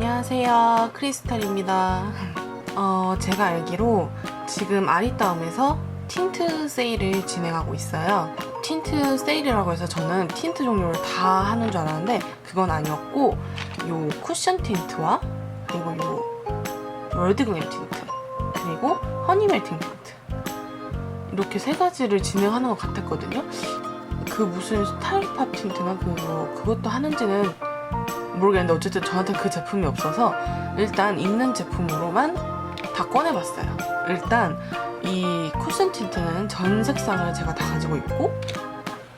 안녕하세요. 크리스탈입니다. 어, 제가 알기로 지금 아리따움에서 틴트 세일을 진행하고 있어요. 틴트 세일이라고 해서 저는 틴트 종류를 다 하는 줄 알았는데 그건 아니었고 요 쿠션 틴트와 그리고 요 월드글램 틴트 그리고 허니 멜팅 틴트 이렇게 세 가지를 진행하는 것 같았거든요. 그 무슨 스타일팝 틴트나 그거 그것도 하는지는 모르겠는데 어쨌든 저한테 그 제품이 없어서 일단 있는 제품으로만 다 꺼내봤어요. 일단 이 쿠션 틴트는 전 색상을 제가 다 가지고 있고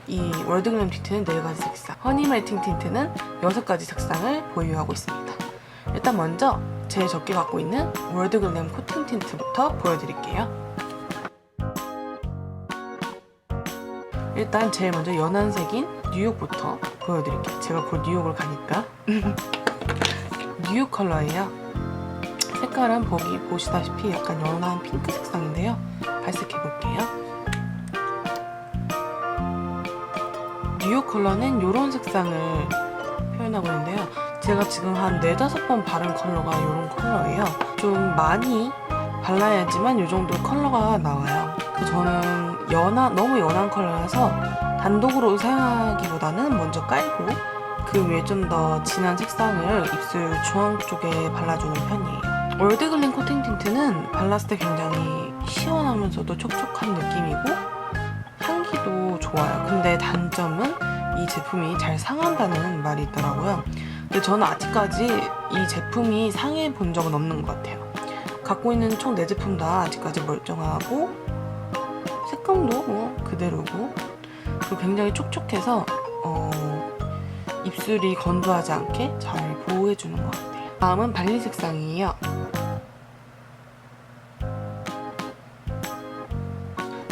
이 월드글램 틴트는 네 가지 색상, 허니 멜팅 틴트는 여섯 가지 색상을 보유하고 있습니다. 일단 먼저 제 적게 갖고 있는 월드글램 코팅 틴트부터 보여드릴게요. 일단 제일 먼저 연한 색인 뉴욕부터 보여드릴게요. 제가 곧 뉴욕을 가니까. 뉴욕 컬러예요. 색깔은 보기 보시다시피 약간 연한 핑크 색상인데요. 발색해 볼게요. 뉴욕 컬러는 이런 색상을 표현하고 있는데요. 제가 지금 한 4, 5번 바른 컬러가 이런 컬러예요. 좀 많이 발라야지만 이 정도 컬러가 나와요. 저는 연한, 너무 연한 컬러라서 단독으로 사용하기보다는 먼저 깔고 그 위에 좀 더 진한 색상을 입술 중앙 쪽에 발라주는 편이에요. 월드글램 코팅 틴트는 발랐을 때 굉장히 시원하면서도 촉촉한 느낌이고 향기도 좋아요. 근데 단점은 이 제품이 잘 상한다는 말이 있더라고요. 근데 저는 아직까지 이 제품이 상해 본 적은 없는 것 같아요. 갖고 있는 총 4제품 다 아직까지 멀쩡하고 색감도 뭐 그대로고 그리고 굉장히 촉촉해서 어, 입술이 건조하지 않게 잘 보호해주는 것 같아요. 다음은 발리 색상이에요.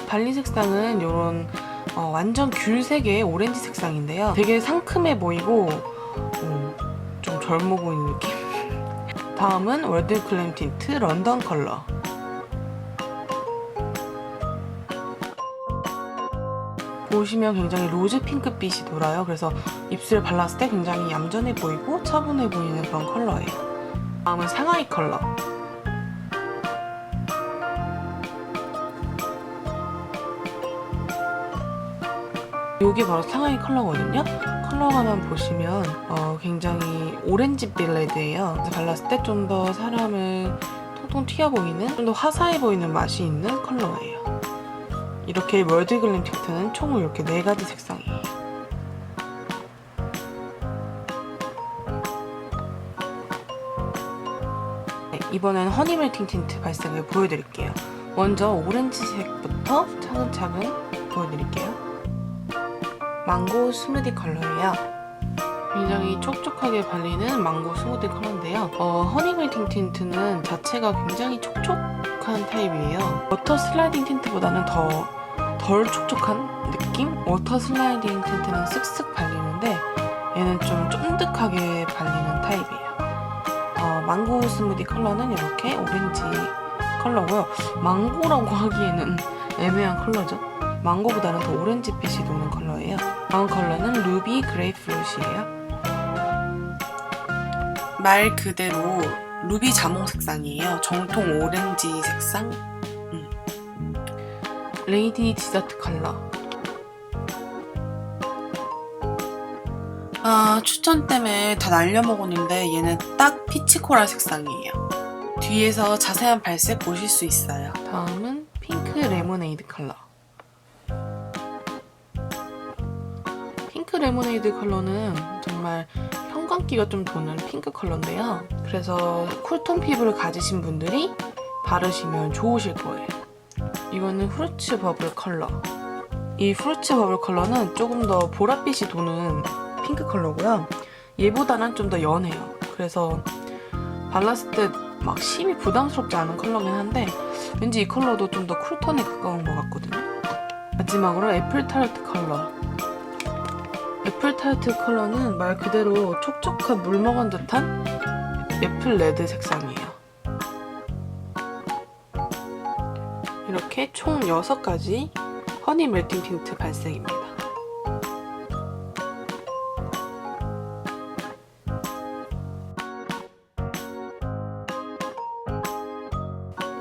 발리 색상은 이런 어, 완전 귤색의 오렌지 색상인데요. 되게 상큼해 보이고 어, 좀 젊어 보이는 느낌. 다음은 월드클램 틴트 런던 컬러. 보시면 굉장히 로즈 핑크빛이 돌아요. 그래서 입술에 발랐을 때 굉장히 얌전해 보이고 차분해 보이는 그런 컬러예요. 다음은 상하이 컬러. 이게 바로 상하이 컬러거든요. 컬러가만 보시면 어, 굉장히 오렌지빛 레드예요. 그래서 발랐을 때 좀 더 사람을 통통 튀어 보이는, 좀 더 화사해 보이는 맛이 있는 컬러예요. 이렇게 월드글램 틴트는 총 이렇게 네 가지 색상이에요. 네, 이번엔 허니 멜팅 틴트 발색을 보여드릴게요. 먼저 오렌지색부터 차근차근 보여드릴게요. 망고 스무디 컬러예요. 굉장히 촉촉하게 발리는 망고 스무디 컬러인데요. 어, 허니 멜팅 틴트는 자체가 굉장히 촉촉한 타입이에요. 워터 슬라이딩 틴트보다는 더 덜 촉촉한 느낌? 워터 슬라이딩 틴트는 쓱쓱 발리는데 얘는 좀 쫀득하게 발리는 타입이에요. 어, 망고 스무디 컬러는 이렇게 오렌지 컬러고요. 망고라고 하기에는 애매한 컬러죠. 망고보다는 더 오렌지빛이 도는 컬러예요. 다음 컬러는 루비 그레이프루트예요. 말 그대로 루비 자몽 색상이에요. 정통 오렌지 색상. 음. 레이디 디저트 컬러. 아, 추천 때문에 다 날려먹었는데 얘는 딱 피치코랄 색상이에요. 뒤에서 자세한 발색 보실 수 있어요. 다음은 핑크 레모네이드 컬러. 핑크 레모네이드 컬러는 정말 형광기가 좀 도는 핑크 컬러인데요. 그래서 쿨톤 피부를 가지신 분들이 바르시면 좋으실 거예요. 이거는 후르츠 버블 컬러. 이 후르츠 버블 컬러는 조금 더 보랏빛이 도는 핑크 컬러고요. 얘보다는 좀 더 연해요. 그래서 발랐을 때 막 심이 부담스럽지 않은 컬러긴 한데 왠지 이 컬러도 좀 더 쿨톤에 가까운 것 같거든요. 마지막으로 애플 타르트 컬러. 애플 타르트 컬러는 말 그대로 촉촉한 물 먹은 듯한 애플 레드 색상 이렇게 총 6가지 허니 멜팅 틴트 발색입니다.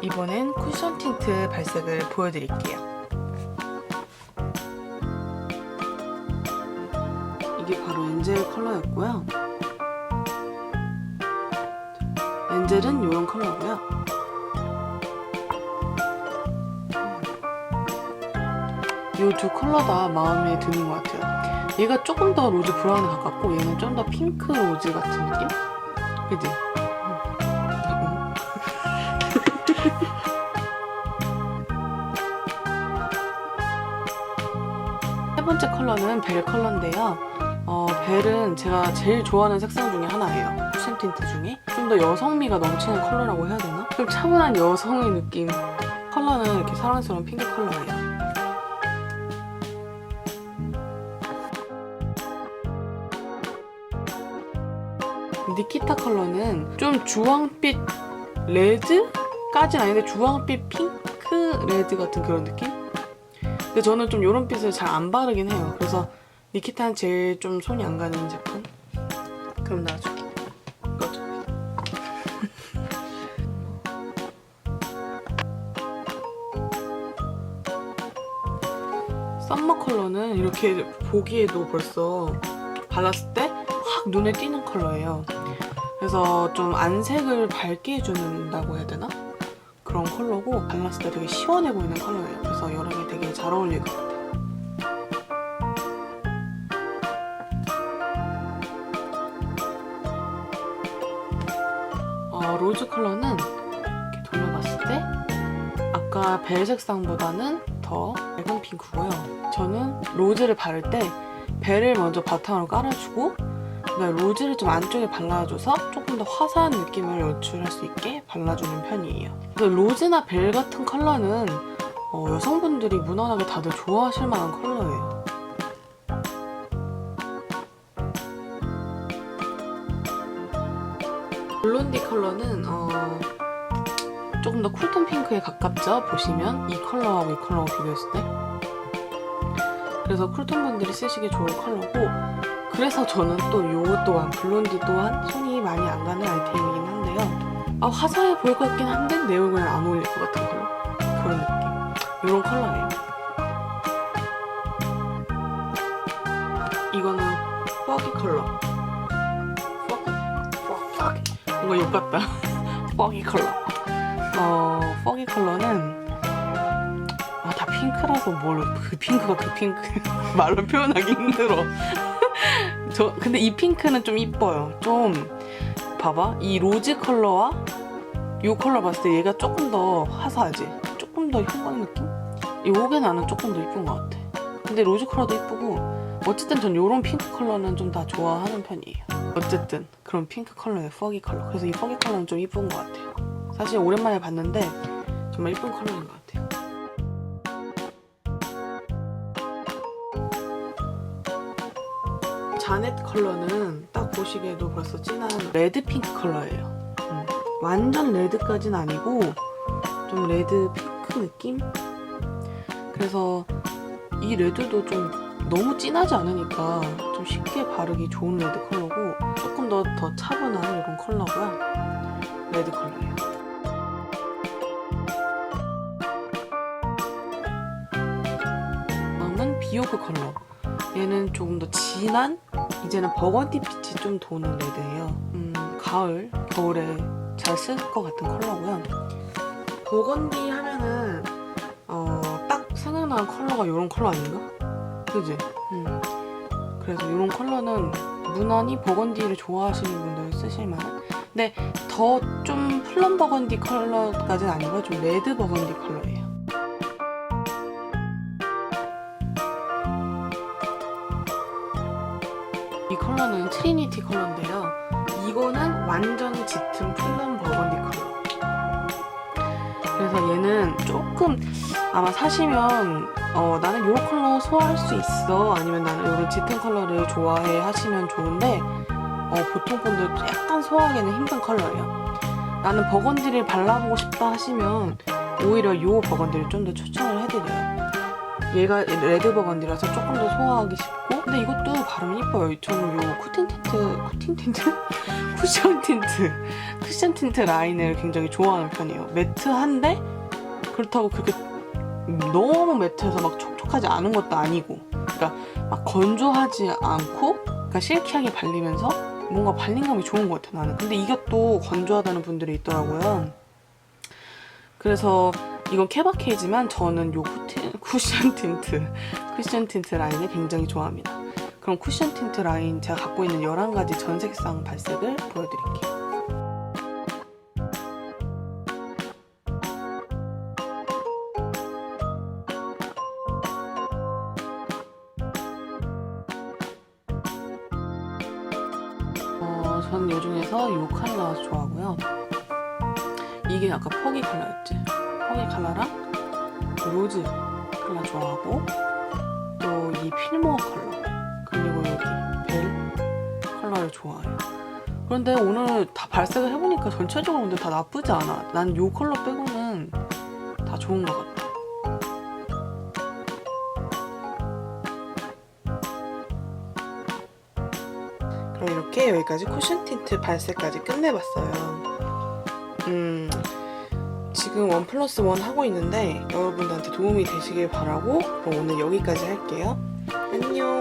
이번엔 쿠션 틴트 발색을 보여드릴게요. 이게 바로 엔젤 컬러였고요. 엔젤은 이런 컬러고요. 이 두 컬러 다 마음에 드는 것 같아요. 얘가 조금 더 로즈 브라운에 가깝고 얘는 좀 더 핑크 로즈 같은 느낌? 그지? 음. 세 번째 컬러는 벨 컬러인데요. 어, 벨은 제가 제일 좋아하는 색상 중에 하나예요. 쿠션 틴트 중에. 좀 더 여성미가 넘치는 컬러라고 해야 되나? 좀 차분한 여성의 느낌. 컬러는 이렇게 사랑스러운 핑크 컬러예요. 니키타 컬러는 좀 주황빛 레드 까진 아닌데 주황빛 핑크 레드 같은 그런 느낌? 근데 저는 좀 이런 빛을 잘 안 바르긴 해요. 그래서 니키타는 제일 좀 손이 안 가는 제품. 그럼 나중에 꺼져. 썸머 컬러는 이렇게 보기에도 벌써 발랐을 때 확 눈에 띄는 컬러예요. 그래서 좀 안색을 밝게 해준다고 해야 되나? 그런 컬러고 발랐을 때 되게 시원해 보이는 컬러예요. 그래서 여름에 되게 잘 어울릴 것 같아요. 어, 로즈 컬러는 이렇게 돌려봤을 때 아까 벨 색상보다는 더 맑은 핑크고요. 저는 로즈를 바를 때 벨을 먼저 바탕으로 깔아주고 그다음에 로즈를 좀 안쪽에 발라줘서 조금 더 화사한 느낌을 연출할 수 있게 발라주는 편이에요. 그래서 로즈나 벨 같은 컬러는 어, 여성분들이 무난하게 다들 좋아하실 만한 컬러예요. 블론디 컬러는 어, 조금 더 쿨톤 핑크에 가깝죠? 보시면 이 컬러하고 이 컬러하고 비교했을 때 그래서 쿨톤 분들이 쓰시기 좋은 컬러고 그래서 저는 또 요거 또한 블론디 또한 손이 많이 안 가는 아이템이긴 한데요. 아 화사해 보일 것 같긴 한데 내 얼굴에 안 어울릴 것 같은 컬러 그런 느낌. 이런 컬러예요. 이거는 퍼기 컬러. 퍼기? 퍼기 뭔가 욕 같다. 퍼기 컬러. 어 퍼기 컬러는 핑크라서 뭘 그 핑크가 그 핑크 말로 표현하기 힘들어. 저 근데 이 핑크는 좀 이뻐요. 좀 봐봐 이 로즈 컬러와 이 컬러 봤을 때 얘가 조금 더 화사하지. 조금 더 형광 느낌? 요게 나는 조금 더 이쁜 것 같아. 근데 로즈 컬러도 이쁘고 어쨌든 전 요런 핑크 컬러는 좀 다 좋아하는 편이에요. 어쨌든 그런 핑크 컬러의 퍼기 컬러. 그래서 이 퍼기 컬러는 좀 이쁜 것 같아요. 사실 오랜만에 봤는데 정말 이쁜 컬러인 것 같아요. 자넷 컬러는 딱 보시기에도 벌써 진한 레드 핑크 컬러예요. 음, 완전 레드까진 아니고 좀 레드 핑크 느낌? 그래서 이 레드도 좀 너무 진하지 않으니까 좀 쉽게 바르기 좋은 레드 컬러고 조금 더 더 차분한 이런 컬러고요. 레드 컬러예요. 다음은 비오그 컬러. 얘는 조금 더 진한 이제는 버건디 빛이 좀 도는 레드예요. 음, 가을, 겨울에 잘 쓸 것 같은 컬러고요. 버건디 하면은 어, 딱 생각나는 컬러가 이런 컬러 아닌가? 그지? 음. 그래서 이런 컬러는 무난히 버건디를 좋아하시는 분들 쓰실 만한. 근데 더 좀 플럼 버건디 컬러까지는 아니고 좀 레드 버건디 컬러예요. 이 컬러는 트리니티 컬러인데요. 이거는 완전 짙은 플럼 버건디 컬러. 그래서 얘는 조금 아마 사시면 어, 나는 이 컬러 소화할 수 있어 아니면 나는 이런 짙은 컬러를 좋아해 하시면 좋은데 어, 보통 분들 약간 소화하기는 힘든 컬러예요. 나는 버건디를 발라보고 싶다 하시면 오히려 이 버건디를 좀 더 추천을 해드려요. 얘가 레드 버건디라서 조금 더 소화하기 쉽고 바르면 이뻐요. 저는 요 쿠팅 틴트 쿠팅 틴트 쿠션 틴트, 쿠션 틴트 라인을 굉장히 좋아하는 편이에요. 매트한데 그렇다고 그렇게 너무 매트해서 막 촉촉하지 않은 것도 아니고, 그러니까 막 건조하지 않고, 그러니까 실키하게 발리면서 뭔가 발림감이 좋은 것 같아 나는. 근데 이게 또 건조하다는 분들이 있더라고요. 그래서 이건 케바케이지만 저는 요 쿠션 틴트, 쿠션 틴트 라인을 굉장히 좋아합니다. 그럼 쿠션 틴트 라인 제가 갖고 있는 11가지 전 색상 발색을 보여드릴게요. 어, 저는 이 중에서 이 컬러 좋아하고요. 이게 아까 퍼기 컬러였지. 퍼기 컬러랑 로즈 컬러 좋아하고 또 이 필모어 컬러 좋아해요. 그런데 오늘 다 발색을 해보니까 전체적으로 근데 다 나쁘지 않아. 난이 컬러 빼고는 다 좋은 것 같아. 그럼 이렇게 여기까지 쿠션 틴트 발색까지 끝내봤어요. 음, 지금 원 플러스 원 하고 있는데 여러분들한테 도움이 되시길 바라고 그럼 오늘 여기까지 할게요. 안녕.